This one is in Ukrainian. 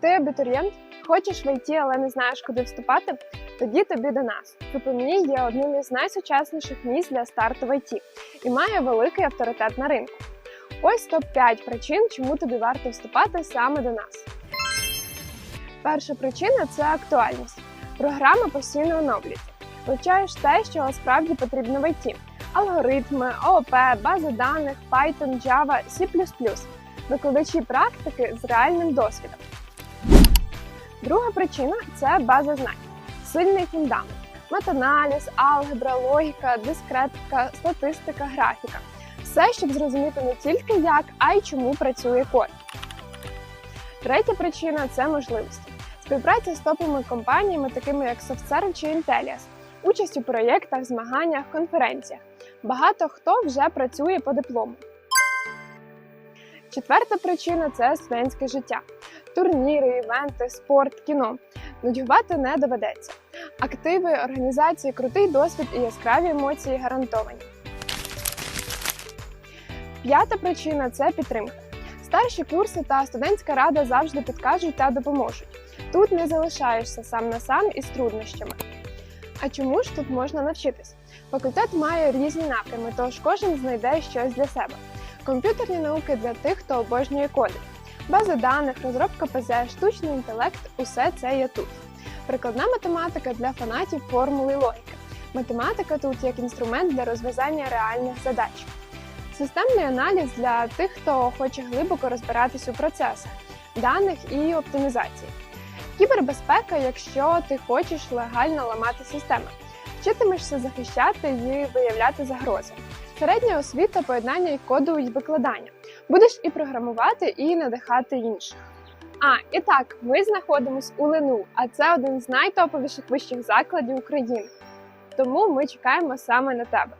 Ти абітурієнт, хочеш в ІТ, але не знаєш, куди вступати? Тоді тобі до нас. ФПМІ є одним із найсучасніших місць для старту в ІТ і має великий авторитет на ринку. Ось топ-5 причин, чому тобі варто вступати саме до нас. Перша причина це актуальність. Програма постійно оновлюється. Вивчаєш те, що справді потрібно в ІТ. Алгоритми, ООП, бази даних, Python, Java, C++. Викладачі практики з реальним досвідом. Друга причина це база знань, сильний фундамент, метаналіз, алгебра, логіка, дискретика, статистика, графіка. Все, щоб зрозуміти не тільки як, а й чому працює код. Третя причина це можливості. Співпраця з топовими компаніями, такими як SoftServe чи Intellias, участь у проєктах, змаганнях, конференціях. Багато хто вже працює по диплому. Четверта причина це студентське життя. Турніри, івенти, спорт, кіно. Нудьгувати не доведеться. Активи, організації, крутий досвід і яскраві емоції гарантовані. П'ята причина це підтримка. Старші курси та студентська рада завжди підкажуть та допоможуть. Тут не залишаєшся сам на сам із труднощами. А чому ж тут можна навчитись? Факультет має різні напрями, тож кожен знайде щось для себе. Комп'ютерні науки для тих, хто обожнює коди. Бази даних, розробка ПЗ, штучний інтелект усе це є тут. Прикладна математика для фанатів формули логіки. Математика тут як інструмент для розв'язання реальних задач. Системний аналіз для тих, хто хоче глибоко розбиратись у процесах, даних і оптимізації. Кібербезпека, якщо ти хочеш легально ламати системи, вчитимешся захищати і виявляти загрози. Середня освіта поєднання і коду і викладання. Будеш і програмувати, і надихати інших. А, і так, ми знаходимося у Лену, а це один з найтоповіших вищих закладів України. Тому ми чекаємо саме на тебе.